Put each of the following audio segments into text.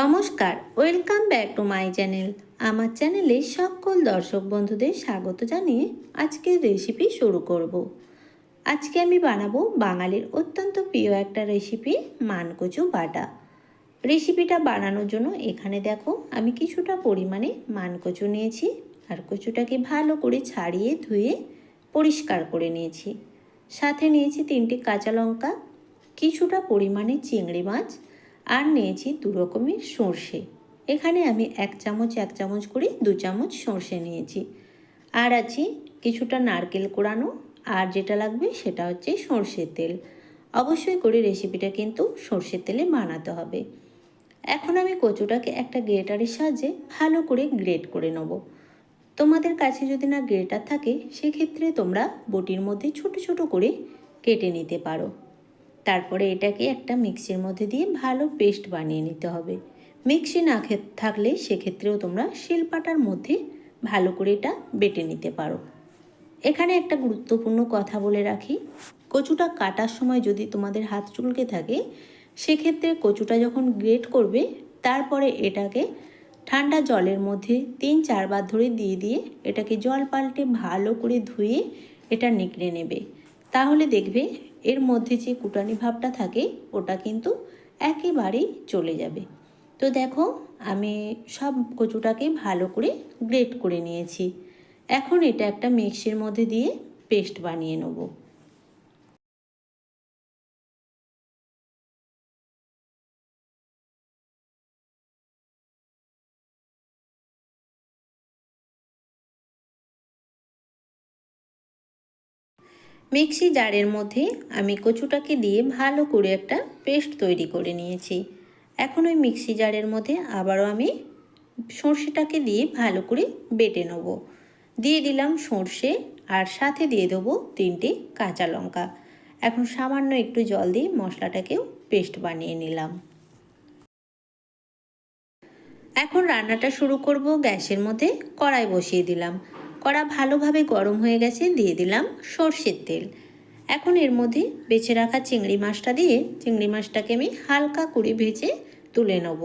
নমস্কার, welcome back to my channel. আমার চ্যানেলে সকল দর্শক বন্ধুদের স্বাগত জানিয়ে আজকের রেসিপি শুরু করব। আজকে আমি বানাবো বাঙালির অত্যন্ত প্রিয় একটা রেসিপি, মানকচু বাটা। রেসিপিটা বানানোর জন্য এখানে দেখো, আমি কিছুটা পরিমাণে মানকচু নিয়েছি, আর কচুটাকে ভালো করে ছাড়িয়ে ধুয়ে পরিষ্কার করে নিয়েছি। সাথে নিয়েছি তিনটি কাঁচা লঙ্কা, কিছুটা পরিমাণে চিংড়ি মাছ আর নিয়েছি দু রকমের সর্ষে। এখানে আমি এক চামচ এক চামচ করে দু চামচ সর্ষে নিয়েছি। আর আছে কিছুটা নারকেল কোড়ানো আর যেটা লাগবে সেটা হচ্ছে সর্ষের তেল। অবশ্যই করে রেসিপিটা কিন্তু সর্ষের তেলে বানাতে হবে। এখন আমি কচুটাকে একটা গ্রেটারের সাহায্যে ভালো করে গ্রেট করে নেব। তোমাদের কাছে যদি না গ্রেটার থাকে, সেক্ষেত্রে তোমরা বটির মধ্যে ছোট ছোট করে কেটে নিতে পারো। তারপরে এটাকে একটা মিক্সির মধ্যে দিয়ে ভালো পেস্ট বানিয়ে নিতে হবে। মিক্সি না থাকলে সেক্ষেত্রেও তোমরা শিলপাটার মধ্যে ভালো করে এটা বেটে নিতে পারো। এখানে একটা গুরুত্বপূর্ণ কথা বলে রাখি। কচুটা কাটার সময় যদি তোমাদের হাত চুলকে থাকে, সেক্ষেত্রে কচুটা যখন গ্রেট করবে, তারপরে এটাকে ঠান্ডা জলের মধ্যে তিন চারবার ধরে দিয়ে দিয়ে এটাকে জল পাল্টে ভালো করে ধুয়ে এটা নিকড়ে নেবে। তাহলে দেখবে এর মধ্যে যে কুটানি ভাবটা থাকে, ওটা কিন্তু একেবারেই চলে যাবে। তো দেখো, আমি সব কচুটাকে ভালো করে গ্রেট করে নিয়েছি। এখন এটা একটা মিক্সির মধ্যে দিয়ে পেস্ট বানিয়ে নেব। মিক্সি জারের মধ্যে আমি কচুটাকে দিয়ে ভালো করে একটা পেস্ট তৈরি করে নিয়েছি। এখন ওই মিক্সি জারের মধ্যে আবারও আমি সর্ষেটাকে দিয়ে ভালো করে বেটে নেব। দিয়ে দিলাম সর্ষে আর সাথে দিয়ে দেবো তিনটে কাঁচা লঙ্কা। এখন সামান্য একটু জল দিয়ে মশলাটাকেও পেস্ট বানিয়ে নিলাম। এখন রান্নাটা শুরু করব গ্যাসের মধ্যে কড়াই বসিয়ে দিলাম। কড়া ভালোভাবে গরম হয়ে গেছে, দিয়ে দিলাম সর্ষের তেল। এখন এর মধ্যে বেছে রাখা চিংড়ি মাছটা দিয়ে চিংড়ি মাছটাকে আমি হালকা করে ভেজে তুলে নেব।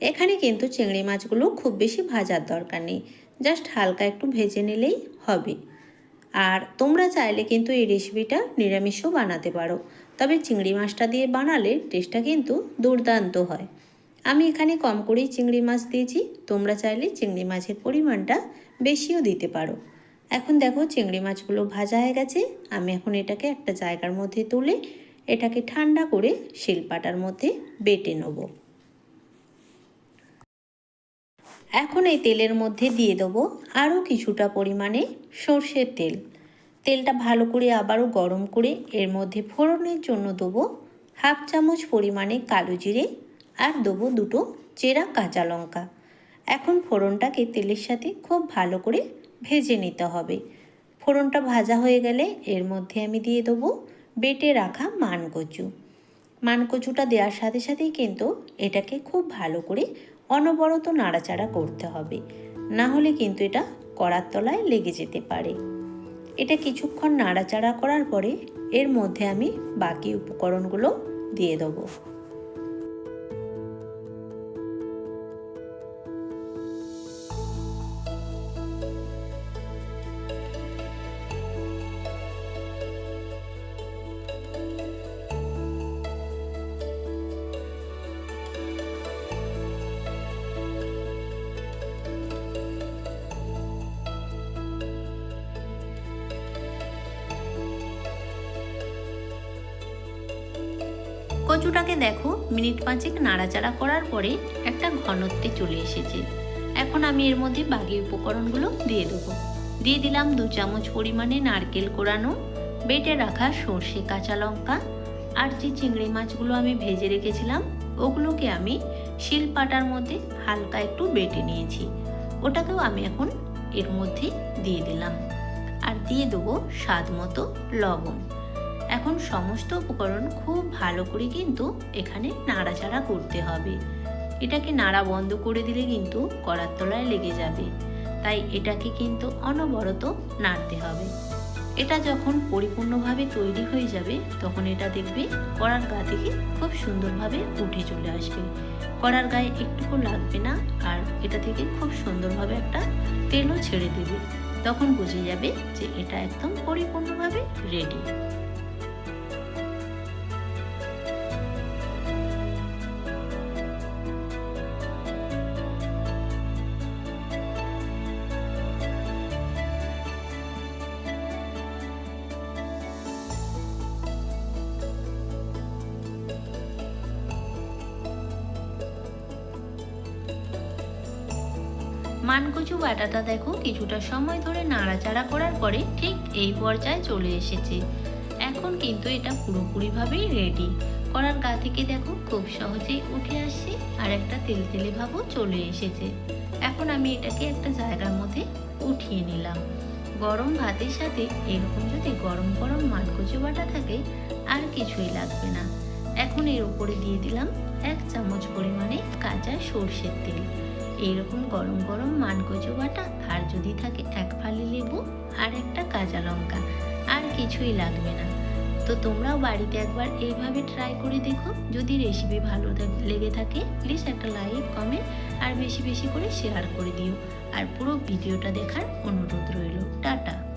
এখানে কিন্তু চিংড়ি মাছগুলো খুব বেশি ভাজার দরকার নেই, জাস্ট হালকা একটু ভেজে নিলেই হবে। আর তোমরা চাইলে কিন্তু এই রেসিপিটা নিরামিষও বানাতে পারো, তবে চিংড়ি মাছটা দিয়ে বানালে টেস্টটা কিন্তু দুর্দান্ত হয়। আমি এখানে কম করেই চিংড়ি মাছ দিয়েছি। তোমরা চাইলে চিংড়ি মাছের পরিমাণটা বেশিও দিতে পারো। এখন দেখো চিংড়ি মাছগুলো ভাজা হয়ে গেছে। আমি এখন এটাকে একটা জায়গার মধ্যে তুলে এটাকে ঠান্ডা করে শিলপাটার মধ্যে বেটে নেব। এখন এই তেলের মধ্যে দিয়ে দেবো আরও কিছুটা পরিমাণে সর্ষের তেল। তেলটা ভালো করে আবারও গরম করে এর মধ্যে ফোড়নের জন্য দেবো হাফ চামচ পরিমাণে কালো জিরে আর দেবো দুটো চেরা কাঁচা লঙ্কা। এখন ফোড়নটাকে তেলের সাথে খুব ভালো করে ভেজে নিতে হবে। ফোড়নটা ভাজা হয়ে গেলে এর মধ্যে আমি দিয়ে দেবো বেটে রাখা মানকচু। মানকচুটা দেওয়ার সাথে সাথেই কিন্তু এটাকে খুব ভালো করে অনবরত নাড়াচাড়া করতে হবে। না হলে কিন্তু এটা কড়ার তলায় লেগে যেতে পারে। এটা কিছুক্ষণ নাড়াচাড়া করার পরে এর মধ্যে আমি বাকি উপকরণগুলো দিয়ে দেবো। কচুটাকে দেখো, মিনিট পাঁচেক নাড়াচাড়া করার পরে একটা ঘনত্বে চলে এসেছে। এখন আমি এর মধ্যে বাকি উপকরণগুলো দিয়ে দেবো। দিয়ে দিলাম দু চামচ পরিমাণে নারকেল কোড়ানো বেটে রাখা সর্ষে কাঁচা লঙ্কা, আর যে চিংড়ি মাছগুলো আমি ভেজে রেখেছিলাম, ওগুলোকে আমি শিলপাটার মধ্যে হালকা একটু বেটে নিয়েছি। ওটাকেও আমি এখন এর মধ্যে দিয়ে দিলাম। আর দিয়ে দেবো স্বাদ মতো লবণ। এখন সমস্ত উপকরণ খুব ভালো করে কিন্তু এখানে নাড়াচাড়া করতে হবে। এটাকে নাড়া বন্ধ করে দিলে কিন্তু কড়ার তলায় লেগে যাবে। তাই এটাকে কিন্তু অনবরত নাড়তে হবে। এটা যখন পরিপূর্ণভাবে তৈরি হয়ে যাবে, তখন এটা দেখবে কড়ার গা থেকে খুব সুন্দরভাবে উঠে চলে আসবে। কড়ার গায়ে একটুকু লাগবে না আর এটা থেকে খুব সুন্দরভাবে একটা তেলও ছেড়ে দেবে। তখন বুঝে যাবে যে এটা একদম পরিপূর্ণভাবে রেডি মানকচু বাটাটা দেখো, কিছুটা সময় ধরে নাড়াচাড়া করার পরে ঠিক এই পর্যায়ে চলে এসেছে। এখন কিন্তু এটা পুরোপুরিভাবেই রেডি করার গা থেকে দেখো খুব সহজেই উঠে আসছে আর একটা তেল তেলে ভাবও চলে এসেছে। এখন আমি এটাকে একটা জায়গার মধ্যে উঠিয়ে নিলাম। গরম ভাতের সাথে এরকম যদি গরম গরম মানকচু বাটা থাকে, আর কিছুই লাগবে না। এখন এর উপরে দিয়ে দিলাম এক চামচ পরিমাণে কাঁচা সর্ষের তেল। এইরকম গরম গরম মানকচু বাটা আর যদি থাকে এক ফালি লেবু আর একটা কাঁচা লঙ্কা, আর কিছুই লাগবে না। তো তোমরাও বাড়িতে একবার এইভাবে ট্রাই করে দেখো। যদি রেসিপি ভালো লেগে থাকে প্লিজ একটা লাইক কমেন্ট আর বেশি বেশি করে শেয়ার করে দিও। আর পুরো ভিডিওটা দেখার অনুরোধ রইল। টাটা।